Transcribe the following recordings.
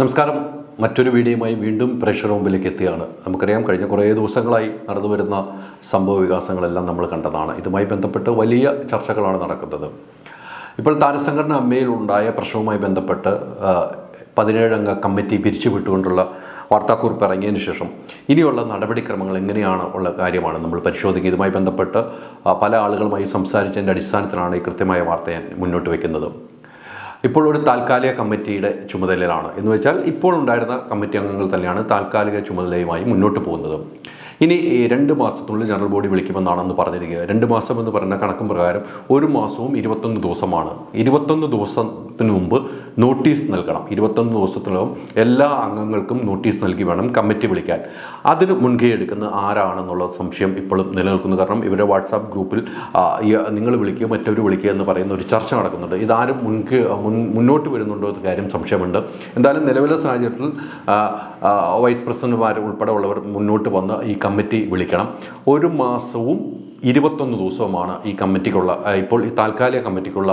നമസ്കാരം. മറ്റൊരു വീഡിയോയുമായി വീണ്ടും പ്രേക്ഷക മുമ്പിലേക്ക് എത്തിയാണ് നമുക്കറിയാം കഴിഞ്ഞ കുറേ ദിവസങ്ങളായി നടന്നു വരുന്ന സംഭവ വികാസങ്ങളെല്ലാം നമ്മൾ കണ്ടതാണ്. ഇതുമായി ബന്ധപ്പെട്ട് വലിയ ചർച്ചകളാണ് നടക്കുന്നത്. ഇപ്പോൾ താരസംഘടന അമ്മയിലുണ്ടായ പ്രശ്നവുമായി ബന്ധപ്പെട്ട് പതിനേഴംഗ കമ്മിറ്റി പിരിച്ചുവിട്ടുകൊണ്ടുള്ള വാർത്താക്കുറിപ്പ് ഇറങ്ങിയതിന് ശേഷം ഇനിയുള്ള നടപടിക്രമങ്ങൾ എങ്ങനെയാണ് ഉള്ള കാര്യമാണ് നമ്മൾ പരിശോധിക്കുക ഇതുമായി ബന്ധപ്പെട്ട് പല ആളുകളുമായി സംസാരിച്ചതിന്റെ അടിസ്ഥാനത്തിലാണ് ഈ കൃത്യമായ വാർത്ത ഞാൻ മുന്നോട്ട് വയ്ക്കുന്നത് ഇപ്പോൾ ഒരു താൽക്കാലിക കമ്മിറ്റിയുടെ ചുമതലയിലാണ്. എന്ന് വെച്ചാൽ ഇപ്പോൾ ഉണ്ടായിരുന്ന കമ്മിറ്റി അംഗങ്ങൾ തന്നെയാണ് താൽക്കാലിക ചുമതലയുമായി മുന്നോട്ട് പോകുന്നത്. ഇനി രണ്ട് മാസത്തിനുള്ളിൽ ജനറൽ ബോഡി വിളിക്കുമെന്നാണ് അന്ന് പറഞ്ഞിരിക്കുക. രണ്ട് മാസം എന്ന് പറയുന്ന കണക്കും പ്രകാരം ഒരു മാസവും ഇരുപത്തൊന്ന് ദിവസമാണ്. ഇരുപത്തൊന്ന് ദിവസത്തിന് മുമ്പ് നോട്ടീസ് നൽകണം. ഇരുപത്തൊന്ന് ദിവസത്തിനകം എല്ലാ അംഗങ്ങൾക്കും നോട്ടീസ് നൽകി വേണം കമ്മിറ്റി വിളിക്കാൻ. അതിന് മുൻകൈ എടുക്കുന്ന ആരാണെന്നുള്ള സംശയം ഇപ്പോഴും നിലനിൽക്കുന്നു. കാരണം ഇവരുടെ വാട്സാപ്പ് ഗ്രൂപ്പിൽ നിങ്ങൾ വിളിക്കുക മറ്റവർ വിളിക്കുക എന്ന് പറയുന്ന ഒരു ചർച്ച നടക്കുന്നുണ്ട്. ഇതാരും മുൻകൈ മുൻ മുന്നോട്ട് വരുന്നുണ്ടോ എന്ന കാര്യം സംശയമുണ്ട്. എന്തായാലും നിലവിലെ സാഹചര്യത്തിൽ വൈസ് പ്രസിഡന്റുമാർ ഉൾപ്പെടെ ഉള്ളവർ മുന്നോട്ട് വന്ന് ഈ കമ്മിറ്റി വിളിക്കണം. ഒരു മാസവും ഇരുപത്തൊന്ന് ദിവസവുമാണ് ഈ കമ്മിറ്റിക്കുള്ള ഇപ്പോൾ ഈ താൽക്കാലിക കമ്മിറ്റിക്കുള്ള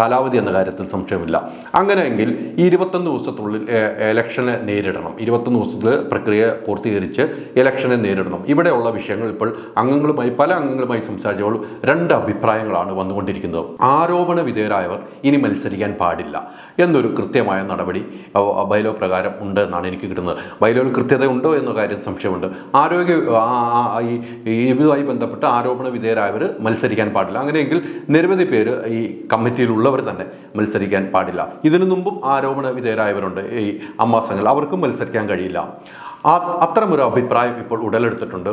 കാലാവധി എന്ന കാര്യത്തിൽ സംശയമില്ല. അങ്ങനെയെങ്കിൽ ഈ ഇരുപത്തൊന്ന് ദിവസത്തിനുള്ളിൽ എലക്ഷനെ ഇലക്ഷനെ നേരിടണം. ഇരുപത്തൊന്ന് ദിവസത്തിൽ പ്രക്രിയ പൂർത്തീകരിച്ച് ഇലക്ഷനെ നേരിടണം. ഇവിടെയുള്ള വിഷയങ്ങൾ ഇപ്പോൾ അംഗങ്ങളുമായി പല അംഗങ്ങളുമായി സംസാരിച്ചപ്പോൾ രണ്ട് അഭിപ്രായങ്ങളാണ് വന്നുകൊണ്ടിരിക്കുന്നത്. ആരോപണ വിധേയരായവർ ഇനി മത്സരിക്കാൻ പാടില്ല എന്നൊരു കൃത്യമായ നടപടി ബൈലോ പ്രകാരം ഉണ്ട് എന്നാണ് എനിക്ക് കിട്ടുന്നത്. ബൈലോയിൽ കൃത്യത ഉണ്ടോ എന്ന കാര്യം സംശയമുണ്ട്. ആരോഗ്യ ഇതുമായി ബന്ധപ്പെട്ട് ആരോപണ വിധേയരായവർ മത്സരിക്കാൻ പാടില്ല. അങ്ങനെയെങ്കിൽ നിരവധി പേര് ഈ കമ്മിറ്റിയിലുള്ളവർ തന്നെ മത്സരിക്കാൻ പാടില്ല. ഇതിനു മുമ്പും ആരോപണ വിധേയരായവരുണ്ട് ഈ അമ്മാസങ്ങൾ. അവർക്കും മത്സരിക്കാൻ കഴിയില്ല. അത്തരമൊരു അഭിപ്രായം ഇപ്പോൾ ഉടലെടുത്തിട്ടുണ്ട്.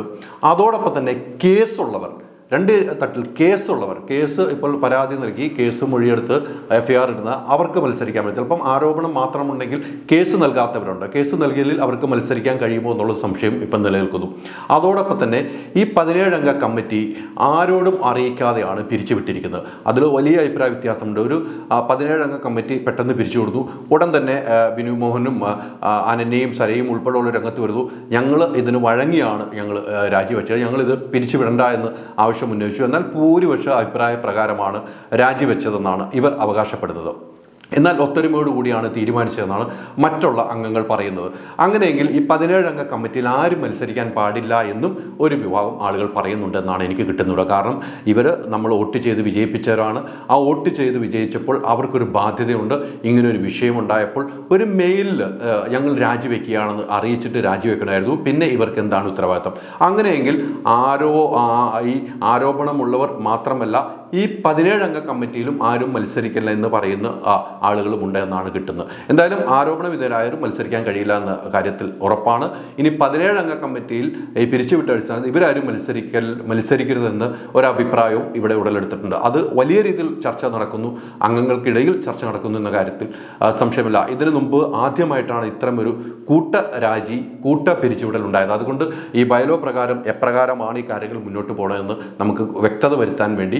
അതോടൊപ്പം തന്നെ കേസുള്ളവർ രണ്ട് തട്ടിൽ കേസുള്ളവർ കേസ് ഇപ്പോൾ പരാതി നൽകി കേസ് മൊഴിയെടുത്ത് എഫ് ഐ ആർ ഇടുന്ന അവർക്ക് മത്സരിക്കാൻ പറ്റും. ചിലപ്പം ആരോപണം മാത്രമുണ്ടെങ്കിൽ കേസ് നൽകാത്തവരുണ്ട്. കേസ് നൽകിയതിൽ അവർക്ക് മത്സരിക്കാൻ കഴിയുമോ എന്നുള്ള സംശയം ഇപ്പം നിലനിൽക്കുന്നു. അതോടൊപ്പം തന്നെ ഈ പതിനേഴംഗ കമ്മിറ്റി ആരോടും അറിയിക്കാതെയാണ് പിരിച്ചുവിട്ടിരിക്കുന്നത്. അതിൽ വലിയ അഭിപ്രായ വ്യത്യാസമുണ്ട്. ഒരു പതിനേഴംഗ കമ്മിറ്റി പെട്ടെന്ന് പിരിച്ചു കൊടുത്തു. ഉടൻ തന്നെ ബിനു മോഹനും അനന്യയും സരയും ഉൾപ്പെടെയുള്ള രംഗത്ത് വരുന്നു. ഞങ്ങൾ ഇതിന് വഴങ്ങിയാണ് ഞങ്ങൾ രാജിവെച്ചത്. ഞങ്ങളിത് പിരിച്ചുവിടണ്ട എന്ന് ആവശ്യം ഉന്നയിച്ചു. എന്നാൽ ഭൂരിപക്ഷ അഭിപ്രായ പ്രകാരമാണ് രാജിവെച്ചതെന്നാണ് ഇവർ അവകാശപ്പെടുന്നത്. എന്നാൽ ഒത്തൊരുമയോടുകൂടിയാണ് തീരുമാനിച്ചതെന്നാണ് മറ്റുള്ള അംഗങ്ങൾ പറയുന്നത്. അങ്ങനെയെങ്കിൽ ഈ പതിനേഴംഗ കമ്മിറ്റിയിൽ ആരും മത്സരിക്കാൻ പാടില്ല എന്നും ഒരു വിഭാഗം ആളുകൾ പറയുന്നുണ്ടെന്നാണ് എനിക്ക് കിട്ടുന്നത് കാരണം ഇവർ നമ്മൾ വോട്ട് ചെയ്ത് വിജയിപ്പിച്ചവരാണ്. ആ വോട്ട് ചെയ്ത് വിജയിച്ചപ്പോൾ അവർക്കൊരു ബാധ്യതയുണ്ട്. ഇങ്ങനൊരു വിഷയമുണ്ടായപ്പോൾ ഒരു മെയിലിൽ ഞങ്ങൾ രാജിവെക്കുകയാണെന്ന് അറിയിച്ചിട്ട് രാജിവെക്കണമായിരുന്നു. പിന്നെ ഇവർക്ക് എന്താണ് ഉത്തരവാദിത്തം അങ്ങനെയെങ്കിൽ ആരോ ഈ ആരോപണമുള്ളവർ മാത്രമല്ല ഈ പതിനേഴംഗ കമ്മിറ്റിയിലും ആരും മത്സരിക്കില്ല എന്ന് പറയുന്ന ആളുകളും ആളുകളുമുണ്ട് എന്നാണ് കിട്ടുന്നത്. എന്തായാലും ആരോപണ വിധേയരായാലും മത്സരിക്കാൻ കഴിയില്ല എന്ന കാര്യത്തിൽ ഉറപ്പാണ്. ഇനി പതിനേഴംഗ കമ്മിറ്റിയിൽ ഈ പിരിച്ചുവിട്ട അടിസ്ഥാനത്തിൽ ഇവരാരും മത്സരിക്കൽ മത്സരിക്കരുതെന്ന് ഒരഭിപ്രായവും ഇവിടെ ഉടലെടുത്തിട്ടുണ്ട്. അത് വലിയ രീതിയിൽ ചർച്ച നടക്കുന്നു. അംഗങ്ങൾക്കിടയിൽ ചർച്ച നടക്കുന്നു എന്ന കാര്യത്തിൽ സംശയമില്ല. ഇതിനു മുമ്പ് ആദ്യമായിട്ടാണ് ഇത്തരം ഒരു കൂട്ട രാജി കൂട്ട പിരിച്ചുവിടൽ ഉണ്ടായത്. അതുകൊണ്ട് ഈ ബയലോ പ്രകാരം എപ്രകാരമാണ് ഈ കാര്യങ്ങൾ മുന്നോട്ട് പോകണമെന്ന് നമുക്ക് വ്യക്തത വരുത്താൻ വേണ്ടി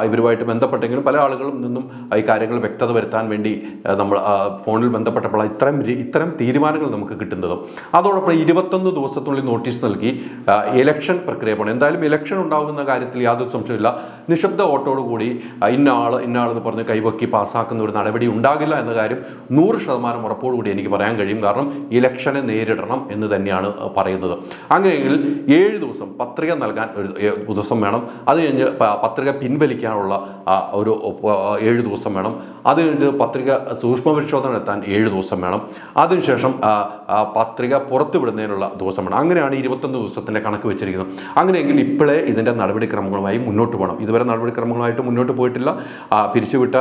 ഇവരുമായിട്ട് ബന്ധപ്പെട്ടെങ്കിലും പല ആളുകളും നിന്നും ഈ കാര്യങ്ങൾ വ്യക്തത വരുത്താൻ വേണ്ടി നമ്മൾ ഫോണിൽ ബന്ധപ്പെട്ടപ്പോൾ ഇത്തരം രീ- ഇത്തരം തീരുമാനങ്ങൾ നമുക്ക് കിട്ടുന്നതും. അതോടൊപ്പം ഇരുപത്തൊന്ന് ദിവസത്തിനുള്ളിൽ നോട്ടീസ് നൽകി ഇലക്ഷൻ പ്രക്രിയ പോകണം എന്തായാലും ഇലക്ഷൻ ഉണ്ടാകുന്ന കാര്യത്തിൽ യാതൊരു സംശയമില്ല നിശബ്ദ വോട്ടോടുകൂടി കൂടി ഇന്ന ആൾ ഇന്ന ആളെന്ന് പറഞ്ഞ് കൈവക്കി പാസ്സാക്കുന്ന ഒരു നടപടി ഉണ്ടാകില്ല എന്ന കാര്യം നൂറ് ശതമാനം ഉറപ്പോടുകൂടി എനിക്ക് പറയാൻ കഴിയും. കാരണം ഇലക്ഷനെ നേരിടണം എന്ന് തന്നെയാണ് പറയുന്നത്. അങ്ങനെയെങ്കിൽ ഏഴ് ദിവസം പത്രിക നൽകാൻ ഒരു ദിവസം വേണം. അത് കഴിഞ്ഞ് പത്രിക പിൻവലിക്കാനുള്ള ആ, ഒരു ഏഴ് ദിവസം വേണം അത് പത്രിക സൂക്ഷ്മ പരിശോധന എത്താൻ ഏഴ് ദിവസം വേണം. അതിനുശേഷം പത്രിക പുറത്തുവിടുന്നതിനുള്ള ദിവസം വേണം. അങ്ങനെയാണ് ഇരുപത്തൊന്ന് ദിവസത്തിന്റെ കണക്ക് വെച്ചിരിക്കുന്നത്. അങ്ങനെയെങ്കിൽ ഇപ്പോഴേ ഇതിന്റെ നടപടിക്രമങ്ങളുമായി മുന്നോട്ട് പോകണം. ഇതുവരെ നടപടിക്രമങ്ങളായിട്ട് മുന്നോട്ട് പോയിട്ടില്ല. പിരിച്ചുവിട്ട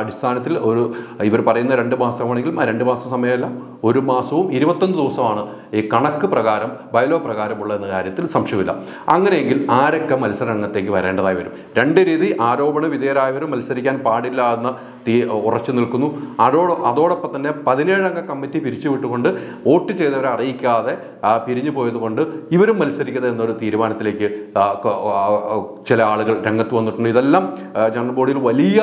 അടിസ്ഥാനത്തിൽ ഒരു ഇവർ പറയുന്ന രണ്ട് മാസമാണെങ്കിലും ആ രണ്ട് മാസം സമയമല്ല ഒരു മാസവും ഇരുപത്തൊന്ന് ദിവസമാണ് ഈ കണക്ക് പ്രകാരം ബയലോ പ്രകാരമുള്ള എന്ന കാര്യത്തിൽ സംശയമില്ല അങ്ങനെയെങ്കിൽ ആരൊക്കെ മത്സരരംഗത്തേക്ക് വരേണ്ടതായി വരും? രണ്ട് രീതി ആരോപണ വിധേയരായവരും മത്സരിക്കാൻ പാടില്ല എന്ന തീ ഉറച്ചു നിൽക്കുന്നു. അതോട് അതോടൊപ്പം തന്നെ പതിനേഴംഗ കമ്മിറ്റി പിരിച്ചുവിട്ടുകൊണ്ട് വോട്ട് ചെയ്തവരെ അറിയിക്കാതെ പിരിഞ്ഞു പോയതുകൊണ്ട് ഇവരും മത്സരിക്കുന്നത് എന്നൊരു തീരുമാനത്തിലേക്ക് ചില ആളുകൾ രംഗത്ത് വന്നിട്ടുണ്ട്. ഇതെല്ലാം ജനറൽ ബോഡിയിൽ വലിയ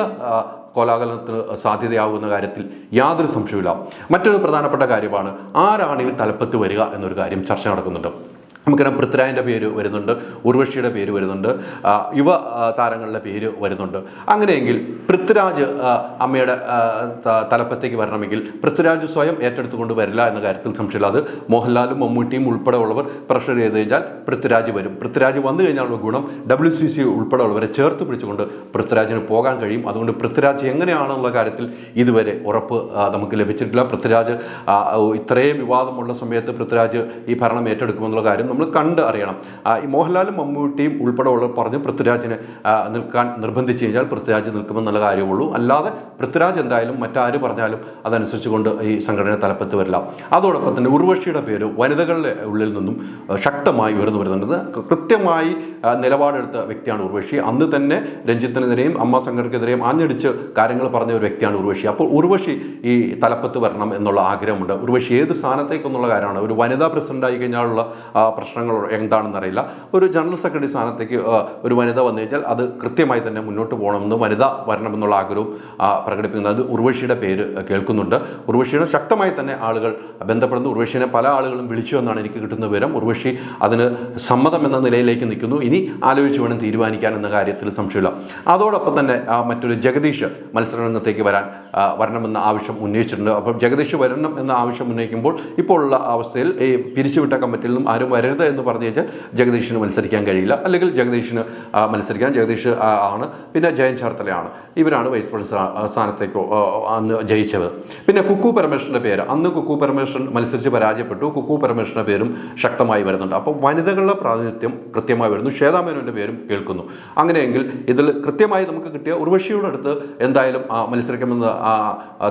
കോലാഹലത്തിന് സാധ്യതയാകുന്ന കാര്യത്തിൽ യാതൊരു സംശയമില്ല മറ്റൊരു പ്രധാനപ്പെട്ട കാര്യമാണ് ആരാണ് ഈ തലപ്പത്ത് വരിക എന്നൊരു കാര്യം ചർച്ച നടക്കുന്നുണ്ട്. നമുക്കറിയാം പൃഥ്വിരാജിന്റെ പേര് വരുന്നുണ്ട് ഉർവശിയുടെ പേര് വരുന്നുണ്ട് യുവ താരങ്ങളുടെ പേര് വരുന്നുണ്ട്. അങ്ങനെയെങ്കിൽ പൃഥ്വിരാജ് അമ്മയുടെ തലപ്പത്തേക്ക് വരണമെങ്കിൽ പൃഥ്വിരാജ് സ്വയം ഏറ്റെടുത്തുകൊണ്ട് വരില്ല എന്ന കാര്യത്തിൽ സംശയമില്ല. അത് മോഹൻലാലും മമ്മൂട്ടിയും ഉൾപ്പെടെ ഉള്ളവർ പ്രഷർ ചെയ്ത് കഴിഞ്ഞാൽ പൃഥ്വിരാജ് വരും. പൃഥ്വിരാജ് വന്നു കഴിഞ്ഞാലുള്ള ഗുണം ഡബ്ല്യു സി സി ഉൾപ്പെടെ ഉള്ളവരെ ചേർത്ത് പിടിച്ചുകൊണ്ട് പൃഥ്വിരാജിന് പോകാൻ കഴിയും. അതുകൊണ്ട് പൃഥ്വിരാജ് എങ്ങനെയാണെന്നുള്ള കാര്യത്തിൽ ഇതുവരെ ഉറപ്പ് നമുക്ക് ലഭിച്ചിട്ടില്ല. പൃഥ്വിരാജ് ഇത്രയും വിവാദമുള്ള സമയത്ത് പൃഥ്വിരാജ് ഈ ഭരണം ഏറ്റെടുക്കുമെന്നുള്ള കാര്യം നമ്മൾ കണ്ട് അറിയണം. ഈ മോഹൻലാലും മമ്മൂട്ടിയും ഉൾപ്പെടെ ഉള്ളവർ പറഞ്ഞ് പൃഥ്വിരാജിനെ നിൽക്കാൻ നിർബന്ധിച്ച് കഴിഞ്ഞാൽ പൃഥ്വിരാജ് നിൽക്കുമെന്നുള്ള കാര്യമുള്ളൂ. അല്ലാതെ പൃഥ്വിരാജ് എന്തായാലും മറ്റാര് പറഞ്ഞാലും അതനുസരിച്ച് കൊണ്ട് ഈ സംഘടന തലപ്പത്ത് വരില്ല. അതോടൊപ്പം തന്നെ ഉർവശിയുടെ പേര് വനിതകളുടെ ഉള്ളിൽ നിന്നും ശക്തമായി ഉയർന്നു വരുന്നുണ്ട്. കൃത്യമായി നിലപാടെടുത്ത വ്യക്തിയാണ് ഉർവശി. അന്ന് തന്നെ രഞ്ജിത്തിനെതിരെയും അമ്മ സംഘടനക്കെതിരെയും ആഞ്ഞടിച്ച് കാര്യങ്ങൾ പറഞ്ഞ ഒരു വ്യക്തിയാണ് ഉർവശി. അപ്പോൾ ഉർവശി ഈ തലപ്പത്ത് വരണം എന്നുള്ള ആഗ്രഹമുണ്ട്. ഉർവശി ഏത് സ്ഥാനത്തേക്കെന്നുള്ള കാര്യമാണ്. ഒരു വനിതാ പ്രസിഡന്റ് ആയി കഴിഞ്ഞാലുള്ള ആ, പ്രശ്നങ്ങൾ എന്താണെന്ന് അറിയില്ല ഒരു ജനറൽ സെക്രട്ടറി സ്ഥാനത്തേക്ക് ഒരു വനിത വന്നു കഴിഞ്ഞാൽ അത് കൃത്യമായി തന്നെ മുന്നോട്ട് പോകണമെന്ന് വനിത വരണമെന്നുള്ള ആഗ്രഹവും പ്രകടിപ്പിക്കുന്നത് അത് ഉർവശിയുടെ പേര് കേൾക്കുന്നുണ്ട്. ഉർവശിയുടെ ശക്തമായി തന്നെ ആളുകൾ ബന്ധപ്പെടുന്നു. ഉർവശിനെ പല ആളുകളും വിളിച്ചു എന്നാണ് എനിക്ക് കിട്ടുന്ന വിവരം. ഉർവശി അതിന് സമ്മതം എന്ന നിലയിലേക്ക് നിൽക്കുന്നു. ഇനി ആലോചിച്ച് വേണം തീരുമാനിക്കാൻ എന്ന കാര്യത്തിൽ സംശയമില്ല. അതോടൊപ്പം തന്നെ മറ്റൊരു ജഗദീഷ് മത്സരരംഗത്തേക്ക് വരാൻ വരണമെന്ന ആവശ്യം ഉന്നയിച്ചിട്ടുണ്ട്. അപ്പോൾ ജഗദീഷ് വരണം എന്ന ആവശ്യം ഉന്നയിക്കുമ്പോൾ ഇപ്പോൾ ഉള്ള അവസ്ഥയിൽ ഈ പിരിച്ചുവിട്ട കമ്മിറ്റിയിൽ നിന്നും ആരും വരരുത് എന്ന് പറഞ്ഞു കഴിഞ്ഞാൽ ജഗദീഷിന് മത്സരിക്കാൻ കഴിയില്ല. അല്ലെങ്കിൽ ജഗദീഷിന് മത്സരിക്കാൻ ജഗദീഷ് ആണ്. പിന്നെ ജയൻ ചാർത്തലയാണ്. ഇവരാണ് വൈസ് പ്രസിഡന്റ് സ്ഥാനത്തേക്ക് അന്ന് ജയിച്ചത്. പിന്നെ കുക്കു പരമേശ്വരന്റെ പേര്. അന്ന് കുക്കു പരമേശ്വരൻ മത്സരിച്ച് പരാജയപ്പെട്ടു. കുക്കു പരമേശ്വരന്റെ പേരും ശക്തമായി വരുന്നുണ്ട്. അപ്പോൾ വനിതകളുടെ പ്രാതിനിധ്യം കൃത്യമായി വരുന്നു. ശ്വേതാമേനോന്റെ പേരും കേൾക്കുന്നു. അങ്ങനെയെങ്കിൽ ഇതിൽ കൃത്യമായി നമുക്ക് കിട്ടിയ ഉർവശിയുടെ അടുത്ത് എന്തായാലും മത്സരിക്കണമെന്ന്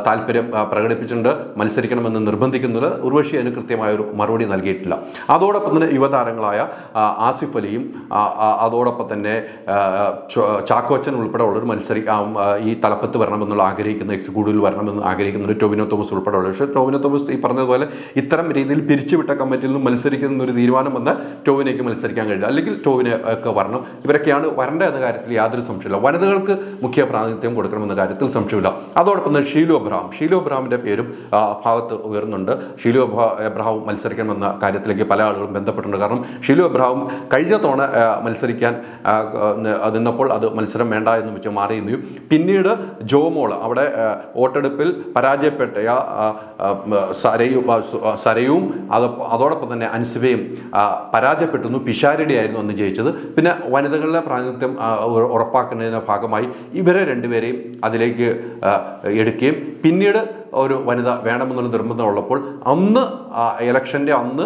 താല്പര്യം പ്രകടിപ്പിച്ചിട്ടുണ്ട്. മത്സരിക്കണമെന്ന് നിർബന്ധിക്കുന്നത് ഉർവശി അതിന് കൃത്യമായ ഒരു മറുപടി നൽകിയിട്ടില്ല. അതോടൊപ്പം തന്നെ യുവതാരങ്ങളായ ആസിഫ് അലിയും അതോടൊപ്പം തന്നെ ചാക്കോച്ചൻ ഉൾപ്പെടെ ഉള്ളൊരു മത്സരി ഈ തലപ്പത്ത് വരണമെന്നുള്ള ആഗ്രഹിക്കുന്ന എക്സിക്യൂട്ടീവിൽ വരണമെന്ന് ആഗ്രഹിക്കുന്ന ഒരു ടോവിനോ തോമസ് ഉൾപ്പെടെ ഉള്ളത് പക്ഷേ ടൊവിനോ തോമസ് ഈ പറഞ്ഞതുപോലെ ഇത്തരം രീതിയിൽ പിരിച്ചുവിട്ട കമ്മിറ്റിയിൽ നിന്ന് മത്സരിക്കുന്ന ഒരു തീരുമാനം വന്ന് ടോവിനേക്ക് മത്സരിക്കാൻ കഴിയില്ല അല്ലെങ്കിൽ ടോവിനെ ഒക്കെ വരണം. ഇവരൊക്കെയാണ് വരേണ്ട എന്ന കാര്യത്തിൽ യാതൊരു സംശയമില്ല വനിതകൾക്ക് മുഖ്യ പ്രാതിനിധ്യം കൊടുക്കണമെന്ന കാര്യത്തിൽ സംശയമില്ല അതോടൊപ്പം തന്നെ ഷീലു അബ്രഹാം. ഷീലു അബ്രഹാമിന്റെ പേരും ഭാഗത്ത് ഉയർന്നുണ്ട്. ഷീലു എബ്രഹാം മത്സരിക്കണമെന്ന കാര്യത്തിലേക്ക് പല ആളുകളും ബന്ധപ്പെട്ടിട്ടുണ്ട് കാരണം ഷിലു അബ്രഹാം കഴിഞ്ഞ തവണ മത്സരിക്കാൻ നിന്നപ്പോൾ അത് മത്സരം വേണ്ട എന്ന് വെച്ച് മാറിയിരുന്നു പിന്നീട് ജോമോൾ അവിടെ വോട്ടെടുപ്പിൽ പരാജയപ്പെട്ട സരയും സരയും അത് അതോടൊപ്പം തന്നെ അൻസിബയും പരാജയപ്പെട്ടുന്നു പിഷാരടി ആയിരുന്നു അന്ന് ജയിച്ചത്. പിന്നെ വനിതകളുടെ പ്രാതിനിധ്യം ഉറപ്പാക്കുന്നതിന്റെ ഭാഗമായി ഇവരെ രണ്ടുപേരെയും അതിലേക്ക് എടുക്കുകയും പിന്നീട് ഒരു വനിത വേണമെന്നുള്ള നിർബന്ധമുള്ളപ്പോൾ അന്ന് ഇലക്ഷന്റെ അന്ന്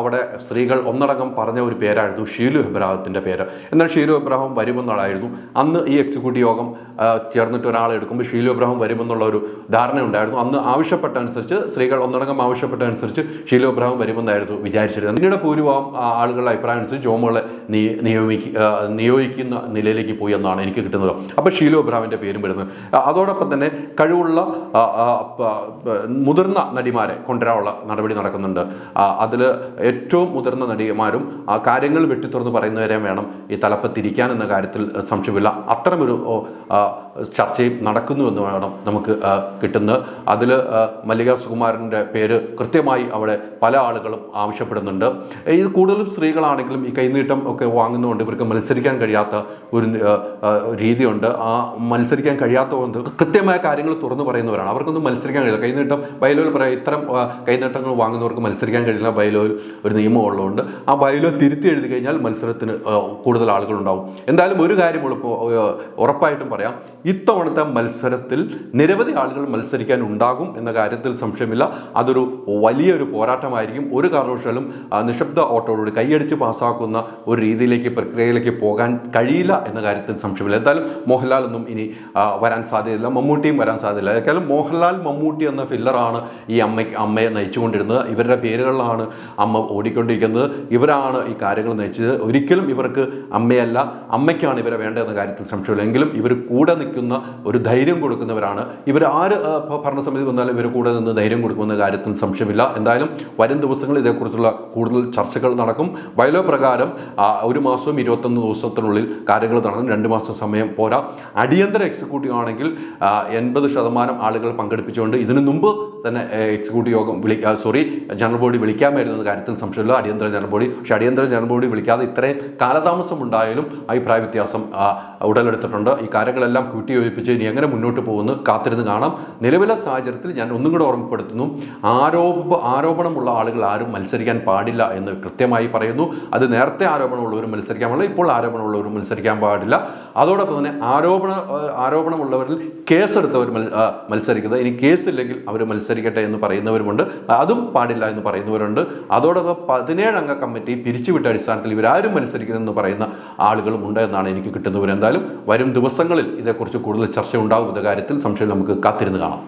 അവിടെ സ്ത്രീകൾ ഒന്നടങ്കം പറഞ്ഞ ഒരു പേരായിരുന്നു ഷീലു എബ്രാഹത്തിന്റെ പേര്. എന്നാൽ ഷീലു എബ്രാഹിം വരുമെന്നുള്ളതായിരുന്നു അന്ന് ഈ എക്സിക്യൂട്ടീവ് യോഗം ചേർന്നിട്ട് ഒരാളെ എടുക്കുമ്പോൾ ഷീലു എബ്രാഹിം വരുമെന്നുള്ള ഒരു ധാരണ ഉണ്ടായിരുന്നു. അന്ന് ആവശ്യപ്പെട്ട അനുസരിച്ച് സ്ത്രീകൾ ഒന്നടങ്കം ആവശ്യപ്പെട്ട അനുസരിച്ച് ഷീലു എബ്രാഹിം വരുമെന്നായിരുന്നു വിചാരിച്ചിരുന്നത്. പിന്നീട് ഭൂരിഭാഗം ആളുകളുടെ അഭിപ്രായം അനുസരിച്ച് ജോമുകളെ നീ നിയോഗിക്ക നിയോഗിക്കുന്ന നിലയിലേക്ക് പോയി എന്നാണ് എനിക്ക് കിട്ടുന്നത്. അപ്പോൾ ഷീലു എബ്രാഹിമിന്റെ പേരും വരുന്നത്. അതോടൊപ്പം തന്നെ കഴിവുള്ള മുതിർന്ന നടിമാരെ കൊണ്ടുവരാനുള്ള നടപടി നടക്കുന്നുണ്ട്. അതിൽ ഏറ്റവും മുതിർന്ന നടിമാരും ആ കാര്യങ്ങൾ വെട്ടിത്തുറന്ന് പറയുന്നവരെയും വേണം ഈ തലപ്പത്തിരിക്കാൻ എന്ന കാര്യത്തിൽ സംശയമില്ല. അത്തരമൊരു ചർച്ചയും നടക്കുന്നു എന്ന് വേണം നമുക്ക് കിട്ടുന്നത്. അതിൽ മല്ലിക സുകുമാരന്റെ പേര് കൃത്യമായി അവിടെ പല ആളുകളും ആവശ്യപ്പെടുന്നുണ്ട്. ഇത് കൂടുതലും സ്ത്രീകളാണെങ്കിലും ഈ കൈനീട്ടം ഒക്കെ വാങ്ങുന്നതുകൊണ്ട് ഇവർക്ക് മത്സരിക്കാൻ കഴിയാത്ത ഒരു രീതിയുണ്ട്. ആ മത്സരിക്കാൻ കഴിയാത്തതുകൊണ്ട് കൃത്യമായ കാര്യങ്ങൾ തുറന്നു പറയുന്നവരാണ്. അവർക്കൊന്നും മത്സരിക്കാൻ കഴിയില്ല. കൈനീട്ടം ബൈലോയിൽ പറയാം ഇത്തരം കൈനീട്ടങ്ങൾ വാങ്ങുന്നവർക്ക് മത്സരിക്കാൻ കഴിയില്ല. ബൈലോയിൽ ഒരു നിയമം ഉള്ളതുകൊണ്ട് ആ ബൈലോ തിരുത്തി എഴുതി കഴിഞ്ഞാൽ മത്സരത്തിന് കൂടുതൽ ആളുകളുണ്ടാവും എന്തായാലും ഒരു കാര്യം ഉറപ്പായിട്ടും പറയാം. ഇത്തവണത്തെ മത്സരത്തിൽ നിരവധി ആളുകൾ മത്സരിക്കാൻ ഉണ്ടാകും എന്ന കാര്യത്തിൽ സംശയമില്ല. അതൊരു വലിയൊരു പോരാട്ടമായിരിക്കും. ഒരു കാരണവശാലും നിശബ്ദ ഓട്ടോടുകൂടി കൈയടിച്ച് പാസ്സാക്കുന്ന ഒരു രീതിയിലേക്ക് പ്രക്രിയയിലേക്ക് പോകാൻ കഴിയില്ല എന്ന കാര്യത്തിൽ സംശയമില്ല. എന്തായാലും മോഹൻലാൽ ഒന്നും ഇനി വരാൻ സാധ്യതയില്ല. മമ്മൂട്ടിയും വരാൻ സാധ്യതയില്ല. ഏതായാലും മോഹൻലാൽ മമ്മൂട്ടി എന്ന ഫില്ലറാണ് ഈ അമ്മയ്ക്ക് അമ്മയെ നയിച്ചുകൊണ്ടിരുന്നത്. ഇവരുടെ പേരുകളിലാണ് അമ്മ ഓടിക്കൊണ്ടിരിക്കുന്നത്. ഇവരാണ് ഈ കാര്യങ്ങൾ നയിച്ചത്. ഒരിക്കലും ഇവർക്ക് അമ്മയല്ല അമ്മയ്ക്കാണ് ഇവരെ വേണ്ടതെന്ന കാര്യത്തിൽ സംശയമില്ല. എങ്കിലും ഇവർ കൂടെ നിൽക്കുന്ന ഒരു ധൈര്യം കൊടുക്കുന്നവരാണ്. ഇവർ ആര് ഭരണസമിതി വന്നാലും ഇവർ കൂടെ നിന്ന് ധൈര്യം കൊടുക്കുമെന്ന കാര്യത്തിൽ സംശയമില്ല. എന്തായാലും വരും ദിവസങ്ങളിൽ ഇതേക്കുറിച്ചുള്ള കൂടുതൽ ചർച്ചകൾ നടക്കും. ബയലോ പ്രകാരം ഒരു മാസവും ഇരുപത്തൊന്ന് ദിവസത്തിനുള്ളിൽ കാര്യങ്ങൾ നടക്കും. രണ്ട് മാസം സമയം പോരാ. അടിയന്തര എക്സിക്യൂട്ടീവ് ആണെങ്കിൽ എൺപത് ശതമാനം ആളുകൾ പങ്കെടുപ്പിച്ചുകൊണ്ട് ഇതിനു മുമ്പ് തന്നെ എക്സിക്യൂട്ടീവ് യോഗം വിളി സോറി ജനറൽ ബോഡി വിളിക്കാമായിരുന്നു കാര്യത്തിൽ സംശയമില്ല. അടിയന്തര ജനറൽ ബോഡി പക്ഷേ അടിയന്തര ജനറൽ ബോഡി വിളിക്കാതെ ഇത്രയും കാലതാമസം ഉണ്ടായാലും അഭിപ്രായ വ്യത്യാസം ഉടലെടുത്തിട്ടുണ്ട്. ഈ കാര്യങ്ങളെല്ലാം കൂട്ടിയോജിപ്പിച്ച് ഇനി എങ്ങനെ മുന്നോട്ട് പോകുന്നു കാത്തിരുന്ന് കാണാം. നിലവിലെ സാഹചര്യത്തിൽ ഞാൻ ഒന്നും കൂടെ ഓർമ്മപ്പെടുത്തുന്നു. ആരോപ ആരോപണമുള്ള ആളുകൾ ആരും മത്സരിക്കാൻ പാടില്ല എന്ന് കൃത്യമായി പറയുന്നു. അത് നേരത്തെ ആരോപണമുള്ളവരും മത്സരിക്കാൻ പാടില്ല ഇപ്പോൾ ആരോപണമുള്ളവരും മത്സരിക്കാൻ പാടില്ല. അതോടൊപ്പം തന്നെ ആരോപണ ആരോപണമുള്ളവരിൽ കേസെടുത്തവർ മത്സരിക്കുന്നത്. ഇനി കേസില്ലെങ്കിൽ അവർ മത്സരിക്കട്ടെ എന്ന് പറയുന്നവരുമുണ്ട്. അതും പാടില്ല എന്ന് പറയുന്നവരുണ്ട്. അതോടൊപ്പം പതിനേഴ് അംഗ കമ്മിറ്റി പിരിച്ചുവിട്ട അടിസ്ഥാനത്തിൽ ഇവരാരും മത്സരിക്കണമെന്ന് പറയുന്ന ആളുകളും ഉണ്ട് എന്നാണ് എനിക്ക് കിട്ടുന്നവർ. എന്തായാലും വരും ദിവസങ്ങളിൽ ഇതേക്കുറിച്ച് കൂടുതൽ ചർച്ച ഉണ്ടാകും ഇന്ന കാര്യത്തിൽ സംശയം നമുക്ക് കാത്തിരുന്ന് കാണാം.